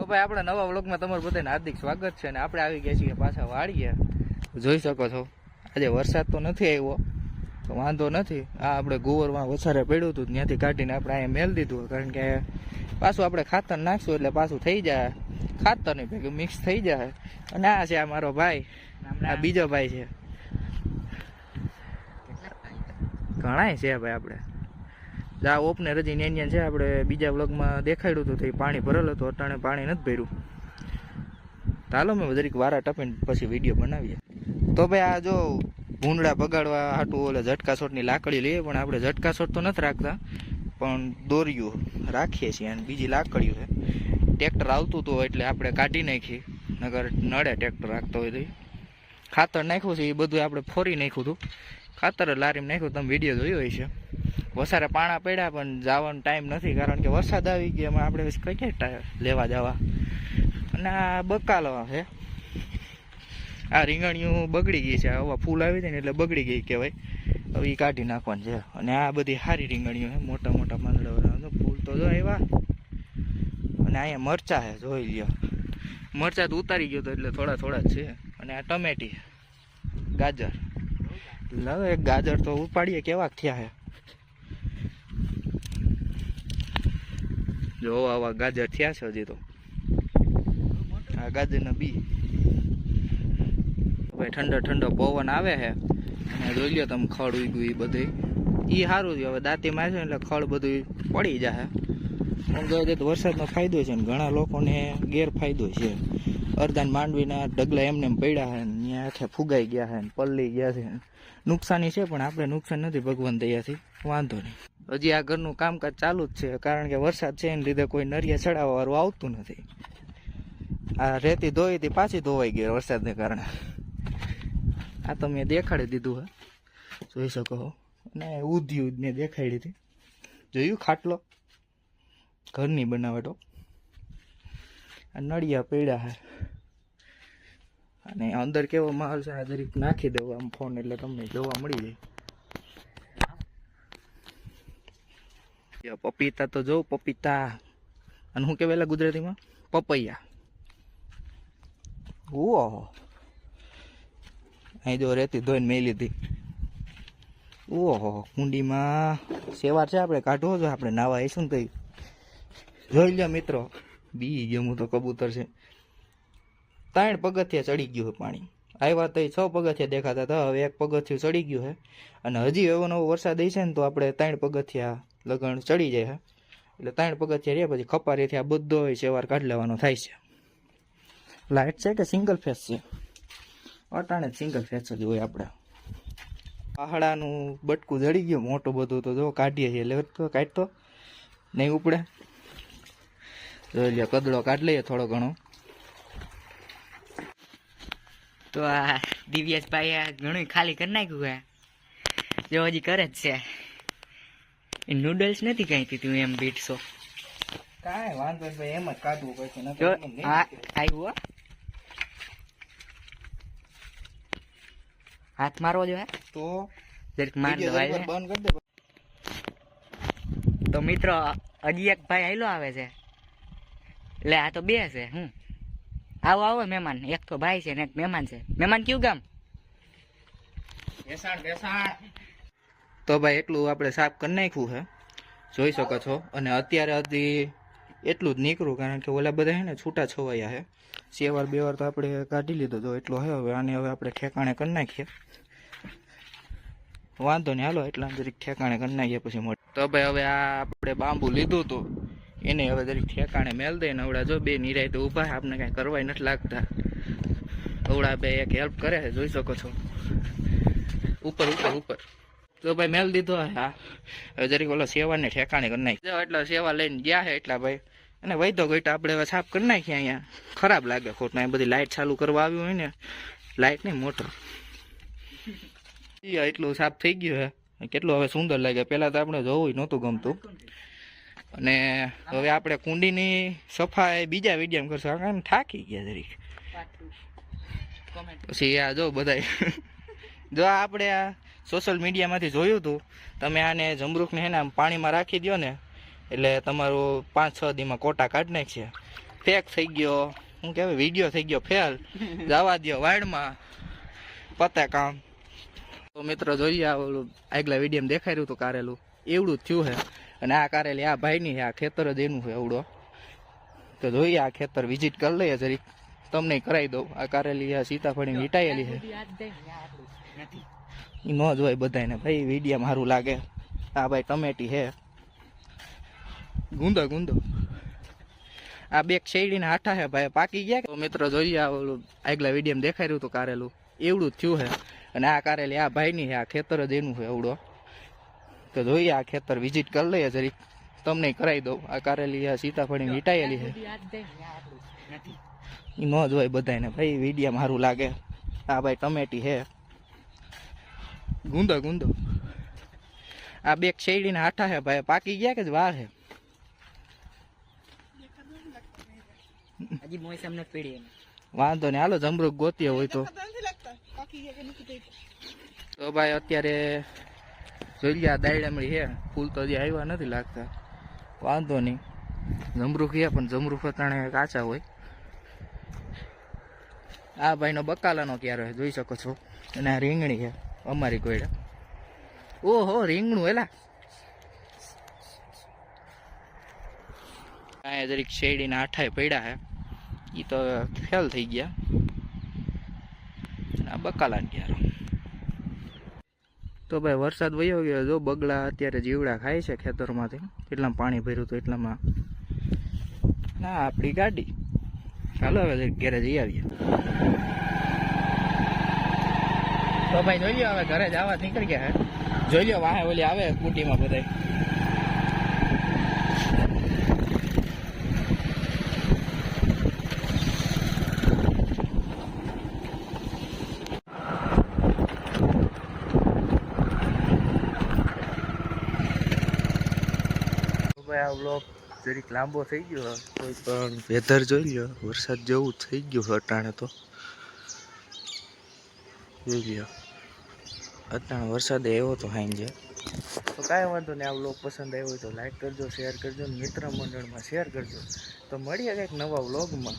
તો ભાઈ આપણે નવા વ્લોગમાં તમારું બધાને હાર્દિક સ્વાગત છે અને આપણે આવી ગયા છીએ પાછા વાળીએ જોઈ શકો છો, આજે વરસાદ તો નથી આવ્યો, તો વાંધો નથી. આ આપણે ગોવરમાં વસારે પડ્યું હતું, ત્યાંથી કાઢીને આપણે અહીંયા મેલ દીધું, કારણ કે પાછું આપણે ખાતર નાખશું એટલે પાછું થઈ જાય. ખાતરની ભેગું મિક્સ થઈ જાય. અને આ છે આ મારો ભાઈ, આ બીજો ભાઈ છે. ઘણાય છે ભાઈ આપણે. આ ઓપને રજી નેનિયન છે, આપણે બીજા વ્લોગમાં દેખાડ્યું હતું તો એ પાણી ભરેલું હતું, અટાણે પાણી નથી ભર્યું. ચાલો મેં જરીક વારા ટપીને પછી વીડિયો બનાવીએ. તો ભાઈ આ જો ભૂંડા બગાડવા હાટું ઓલે ઝટકા શોટની લાકડી લઈએ, પણ આપણે ઝટકા શોટ તો નથી રાખતા, પણ દોર્યું રાખીએ છીએ અને બીજી લાકડીઓ છે. ટ્રેક્ટર આવતું હતું એટલે આપણે કાઢી નાખી નગર નડે ટ્રેક્ટર રાખતો હોય તો. ખાતર નાખ્યું છે, એ બધું આપણે ફોરી નાખ્યું હતું. ખાતર લારીમાં નાખ્યું, તમે વીડિયો જોયો હોય છે વસારે પાણા પડ્યા, પણ જવાનો ટાઈમ નથી, કારણ કે વરસાદ આવી ગયો, એમાં આપણે કઈ ક્યાં લેવા જવા. અને આ બકાલો છે. આ રીંગણીયું બગડી ગઈ છે, હવે ફૂલ આવી જાય ને એટલે બગડી ગઈ કહેવાય. હવે એ કાઢી નાખવાની છે. અને આ બધી સારી રીંગણીઓ છે, મોટા મોટા પાંદડા ફૂલ તો જો એવા. અને અહીંયા મરચા છે, જોઈ લ્યો. મરચા તો ઉતારી ગયો તો એટલે થોડા થોડા છે. અને આ ટમેટી, ગાજર. લાવો ગાજર તો ઉપાડીએ, કેવાક થયા છે. જો, આવા ગાજર થયા છે હજી તો. આ ગાજરના બી. ભાઈ ઠંડો ઠંડો પવન આવે છે. અને જોઈ લો તમે ખડ ઉગ્યું એ બધું. એ સારું છે, હવે દાંતી મારશે એટલે ખડ બધું પડી જાય આમ જોવા જઈએ તો વરસાદનો ફાયદો છે ને ઘણા લોકોને ગેરફાયદો છે. અરદાન માંડવીના ડગલા એમને એમ પડ્યા છે ને ત્યાં આખે ફુગાઈ ગયા છે ને પલ્લી ગયા છે. નુકસાની છે પણ આપણે નુકસાન નથી, ભગવાન દયાથી. વાંધો નહીં. હજી આ ઘરનું કામકાજ ચાલુ જ છે, કારણ કે વરસાદ છે એને લીધે કોઈ નરિયા ચડાવવા વાળું આવતું નથી. આ રેતી ધોઈ હતી પાછી ધોવાઈ ગઈ વરસાદને કારણે. આ તો મેં દેખાડી દીધું, હે. જોઈ શકો અને ઉધ્યું મેં દેખાડી હતી. જોયું ખાટલો? ઘરની બનાવટો. આ નળિયા પીડા છે. અને અંદર કેવો માહોલ છે, આ જરીક નાખી દઉં આમ ફોન એટલે તમને જોવા મળી જાય. પપીતા તો જો પપીતા. અને શું કહેવાય ગુજરાતીમાં? પપૈયા. ઓહો અહીં જો રેતી ધોઈને મેં લીધી. ઓહો કુંડીમાં સેવાર છે આપણે, કાઢવો જો આપણે નાવા આવીશું ને તો જોઈ લો મિત્રો બી ગયો તો કબૂતર છે. ત્રણ પગથિયા ચડી ગયું છે પાણી. આવ્યા તો છ પગથિયા દેખાતા હતા, હવે એક પગથિયું ચડી ગયું છે. અને હજી એવો નવો વરસાદ છે ને તો આપણે ત્રણ પગથિયા લગણ ચડી જાય એટલે ત્રણ પગથિયા રહ્યા, પછી ખપારીથી આ બધો સેવાર કાઢી લેવાનો થાય છે. લાઇટ છે કે સિંગલ ફેસ છે? અટાણે સિંગલ ફેસ જ હોય આપણે. પહાડાનું બટકું જડી ગયું, મોટું બધું તો જો કાઢીએ છીએ. એટલે કાઢતો નહીં ઉપડે. જોઈ લે કદડો કાઢ લઈએ થોડો ઘણો. તો આ દિવ્યેશભાઈ આ ઘણું ખાલી કરી નાખ્યું જો હજી કરે જ છે. નૂડલ્સ નથી કઈ તું એમ બીટશો કાંઈ વાંધો ભાઈ એમ જ કાઢવું પડશે. આવ્યું હાથ મારવો જો હે તો જરીક માર દવાય બંધ કરી દે તો મિત્રો હજી એક ભાઈ આયલો આવે છે. એટલે આ તો બે છે હું આવો આવો મહેમાન. એક તો ભાઈ છે ને એક મહેમાન છે. મહેમાન કયું ગામ? તો ભાઈ એટલું આપણે સાફ કરી નાખ્યું છે. જોઈ શકો છો. અને અત્યારે હજી એટલું જ નીકળું કારણ કે ઓલા બધા છે છૂટા છવાયા છે. સેવાર બે વાર તો આપણે કાઢી લીધો તો એટલો છે. હવે આને હવે આપણે ઠેકાણે કરી નાખીએ. વાંધો નહીં. હાલો, એટલા જરીક ઠેકાણે કરી નાખીએ પછી મોટ તો ભાઈ હવે આ આપણે બાંબુ લીધું હતું. એને હવે જરીક ઠેકાણે મેલ દે ને હવડા જો બે નિરાય તો ઊભા આપણે કાંઈ કરવાય નથી લાગતા. હવડા બે એક હેલ્પ કરે જોઈ શકો છો. ઉપર ઉપર ઉપર. તો ભાઈ મેલ દીધો હા. હવે જરીક ઓલો સેવાને ઠેકાણે કરી નાખી. એટલે સેવા લઈને ગયા છે એટલા ભાઈ. અને વૈધો ગઈટા આપણે હવે સાફ કરી નાખીએ અહીંયા. ખરાબ લાગે ખોટના અહીંયા બધી લાઇટ ચાલુ કરવા આવ્યું હોય ને. લાઇટ નહીં મોટર. એટલું સાફ થઈ ગયું હે. કેટલું હવે સુંદર લાગે. પહેલાં તો આપણે જોવું નહોતું ગમતું. અને હવે આપણે કુંડીની સફાઈ બીજા વિડીયામાં કરશું. કારણ થાકી ગયા જરીક. પછી. આ જો બધાય. જો આપણે આ સોશિયલ મીડિયામાંથી જોયું હતું તમે આને જમરૂખને હેને આમ પાણીમાં રાખી દો ને, એટલે તમારું પાંચ છ દીમાં કોટા કાઢી નાખશે ફેક થઈ ગયો શું કહેવાય વીડિયો થઈ ગયો ફેલ જવા દ્યો વાડમાં. પતે કામ. તો મિત્રો જોઈએ આ ઓલું આગલા વીડિયો દેખાઈ રહ્યું હતું કારેલું. એવડું જ થયું છે અને આ કારેલી આ ભાઈની છે આ ખેતર જ એનું છે એવડો. તો જોઈએ આ ખેતર વિઝિટ કરી લઈએ જરીક. તમને કરાવી દઉં. આ કારેલી આ સીતાફળી વીટાયેલી છે એ ન જોવાય બધાને ભાઈ વિડીયા મારું લાગે. આ ભાઈ ટમેટી છે. ગુંદો ગુંદો. આ બે શેરડીને આઠા હે ભાઈ. પાકી ગયા તો મિત્રો જોઈએ ઓલું આગલા વિડીયામાં દેખાઈ રહ્યું હતું કારેલું. એવડું જ થયું છે. અને આ કારેલી આ ભાઈની હે આ ખેતર જ એનું છે એવડો. તો જોઈએ આ ખેતર વિઝિટ કરી લઈએ જરીક. તમને કરાવી દઉં. આ કારેલી આ સીતાફળી વીટાયેલી છે. એ ન જોવાય બધાને ભાઈ વિડીયા મારું લાગે. આ ભાઈ ટમેટી છે. ગુંદો ગુંદો. આ બે શેરડીના હાઠા છે ભાઈ. પાકી ગયા કે વાર છે વાંધો નહીં. હાલો જમરૂક ગોતીએ હોય તો. તો ભાઈ અત્યારે જોઈ લે દાયડામળી છે ફૂલ તો હજી આવ્યા નથી લાગતા. વાંધો નહીં. જમરૂખ છે પણ જમરૂખ અટાણે કાચા હોય. આ ભાઈનો બકાલાનો ક્યારે જોઈ શકો છો. અને આ રીંગણી છે અમારી કોયડા ઓહો, રીંગણું, એલા. કાંઈ જરીક શેરડીના આઠાએ પડ્યા છે એ તો ફેલ થઈ ગયા. બકાલા ગયા તો ભાઈ વરસાદ વયો ગયો. જો બગલા અત્યારે જીવડા ખાય છે ખેતરમાંથી. એટલામાં પાણી ભર્યું હતું એટલામાં. ના આપણી ગાડી. ચાલો હવે ગેરેજ જઈ આવીએ. તો ભાઈ જોઈ લ્યો, હવે ઘરે જવા નીકળી ગયા, હે. જોઈ લ્યો, વાહે ઓલી આવે તો ભાઈ આ બ્લોગ જરીક લાંબો થઈ ગયો કોઈ પણ વેધર જોઈ લ્યો, વરસાદ જેવું થઈ ગયું અટાણે તો. જોઈ અત્યારે વરસાદ આવ્યો તો સાંજે તો કાંઈ વાંધો નહીં, આ વ્લોગ પસંદ આવ્યો હોય તો લાઈક કરજો શેર કરજો મિત્ર મંડળમાં શેર કરજો. તો મળીએ કંઈક નવા વ્લોગમાં